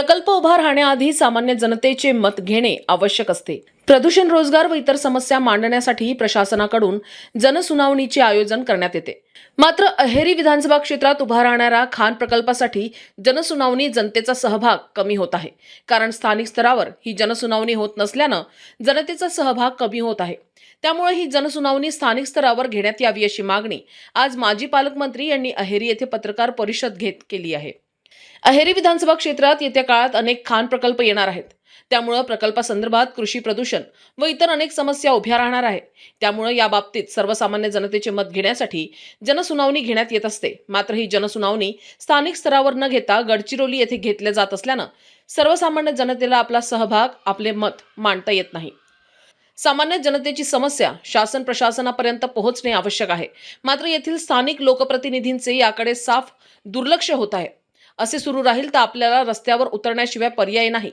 प्रकल्प उभा राहण्याआधी सामान्य जनतेचे मत घेणे आवश्यक असते. प्रदूषण रोजगार व इतर समस्या मांडण्यासाठी प्रशासनाकडून जनसुनावणीचे आयोजन करण्यात येते. मात्र अहेरी विधानसभा क्षेत्रात उभा राहणाऱ्या खान प्रकल्पासाठी जनसुनावणी जनतेचा सहभाग कमी होत आहे. कारण स्थानिक स्तरावर ही जनसुनावणी होत नसल्यानं जनतेचा सहभाग कमी होत आहे. त्यामुळे ही जनसुनावणी स्थानिक स्तरावर घेण्यात यावी अशी मागणी आज माजी पालकमंत्री यांनी अहेरी येथे पत्रकार परिषद घेत केली आहे. अहेरी विधानसभा क्षेत्रात येत्या काळात अनेक खान प्रकल्प येणार आहेत. त्यामुळं प्रकल्पासंदर्भात कृषी प्रदूषण व इतर अनेक समस्या उभ्या राहणार आहे त्यामुळं या बाबतीत सर्वसामान्य जनतेचे मत घेण्यासाठी जनसुनावणी घेण्यात येत असते. मात्र ही जनसुनावणी स्थानिक स्तरावर न घेता गडचिरोली येथे घेतल्या जात असल्यानं सर्वसामान्य जनतेला आपला सहभाग आपले मत मांडता येत नाही. सामान्य जनतेची समस्या शासन प्रशासनापर्यंत पोहोचणे आवश्यक आहे. मात्र येथील स्थानिक लोकप्रतिनिधींचे याकडे साफ दुर्लक्ष होत आहे. असे सुरू राहील तर आपल्याला रस्त्यावर उतरण्याशिवाय पर्याय नाही.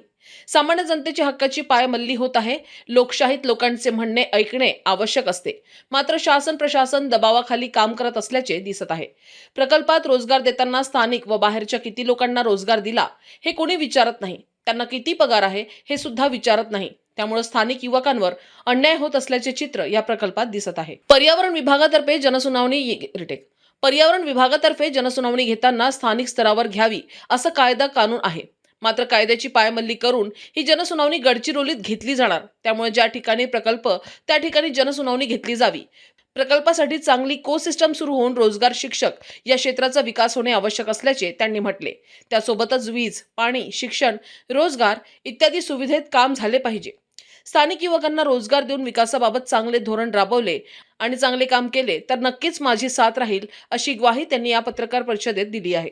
सामान्य जनतेची हक्काची पायमल्ली होत आहे. लोकशाहीत लोकांचे म्हणणे ऐकणे आवश्यक असते. मात्र शासन प्रशासन दबावाखाली काम करत असल्याचे दिसत आहे. प्रकल्पात रोजगार देताना स्थानिक व बाहेरच्या किती लोकांना रोजगार दिला हे कोणी विचारत नाही. त्यांना किती पगार आहे हे सुद्धा विचारत नाही. त्यामुळे स्थानिक युवकांवर अन्याय होत असल्याचे चित्र या प्रकल्पात दिसत आहे. पर्यावरण विभागातर्फे जनसुनावणी रिटेक पर्यावरण विभागातर्फे जनसुनावणी घेताना स्थानिक स्तरावर घ्यावी असं कायदा कानून आहे. मात्र कायद्याची पायमल्ली करून ही जनसुनावणी गडचिरोलीत घेतली जाणार. त्यामुळे ज्या ठिकाणी प्रकल्प त्या ठिकाणी जनसुनावणी घेतली जावी. प्रकल्पासाठी चांगली को सिस्टम सुरू होऊन रोजगार शिक्षक या क्षेत्राचा विकास होणे आवश्यक असल्याचे त्यांनी म्हटले. त्यासोबतच वीज पाणी शिक्षण रोजगार इत्यादी सुविधेत काम झाले पाहिजे. स्थानिक युवकांना रोजगार देऊन विकासाबाबत चांगले धोरण राबवले आणि चांगले काम केले तर नक्कीच माझी साथ राहील अशी ग्वाही त्यांनी या पत्रकार परिषदेत दिली आहे.